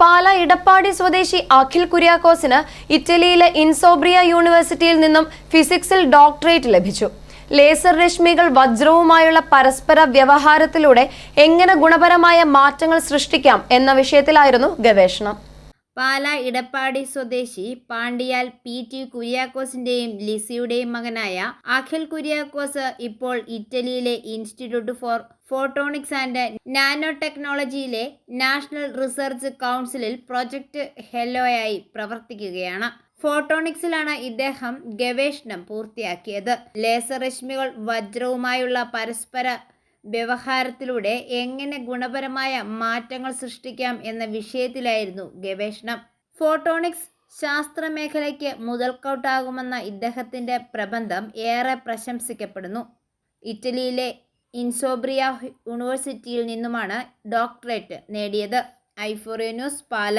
പാല ഇടപ്പാടി സ്വദേശി അഖിൽ കുര്യാക്കോസിന് ഇറ്റലിയിലെ ഇൻസോബ്രിയ യൂണിവേഴ്സിറ്റിയിൽ നിന്നും ഫിസിക്സിൽ ഡോക്ടറേറ്റ് ലഭിച്ചു. ലേസർ രശ്മികൾ വജ്രവുമായുള്ള പരസ്പര വ്യവഹാരത്തിലൂടെ എങ്ങനെ ഗുണപരമായ മാറ്റങ്ങൾ സൃഷ്ടിക്കാം എന്ന വിഷയത്തിലായിരുന്നു ഗവേഷണം. പാല ഇടപ്പാടി സ്വദേശി പാണ്ടിയാൽ പി ടി കുര്യാക്കോസിന്റെയും ലിസിയുടെയും മകനായ അഖിൽ കുര്യാക്കോസ് ഇപ്പോൾ ഇറ്റലിയിലെ institute for photonics and nano ടെക്നോളജിയിലെ national research കൗൺസിലിൽ പ്രൊജക്ട് ഹെല്ലോയായി പ്രവർത്തിക്കുകയാണ്. ഫോട്ടോണിക്സിലാണ് ഇദ്ദേഹം ഗവേഷണം പൂർത്തിയാക്കിയത്. ലേസർ രശ്മികൾ വജ്രവുമായുള്ള പരസ്പര വ്യവഹാരത്തിലൂടെ എങ്ങനെ ഗുണപരമായ മാറ്റങ്ങൾ സൃഷ്ടിക്കാം എന്ന വിഷയത്തിലായിരുന്നു ഗവേഷണം. ഫോട്ടോണിക്സ് ശാസ്ത്രമേഖലയ്ക്ക് മുതൽക്കൗട്ടാകുമെന്ന ഇദ്ദേഹത്തിന്റെ പ്രബന്ധം ഏറെ പ്രശംസിക്കപ്പെടുന്നു. ഇറ്റലിയിലെ ഇൻസോബ്രിയ യൂണിവേഴ്സിറ്റിയിൽ നിന്നുമാണ് ഡോക്ടറേറ്റ് നേടിയത്. ഐഫോറിയ ന്യൂസ് പാല.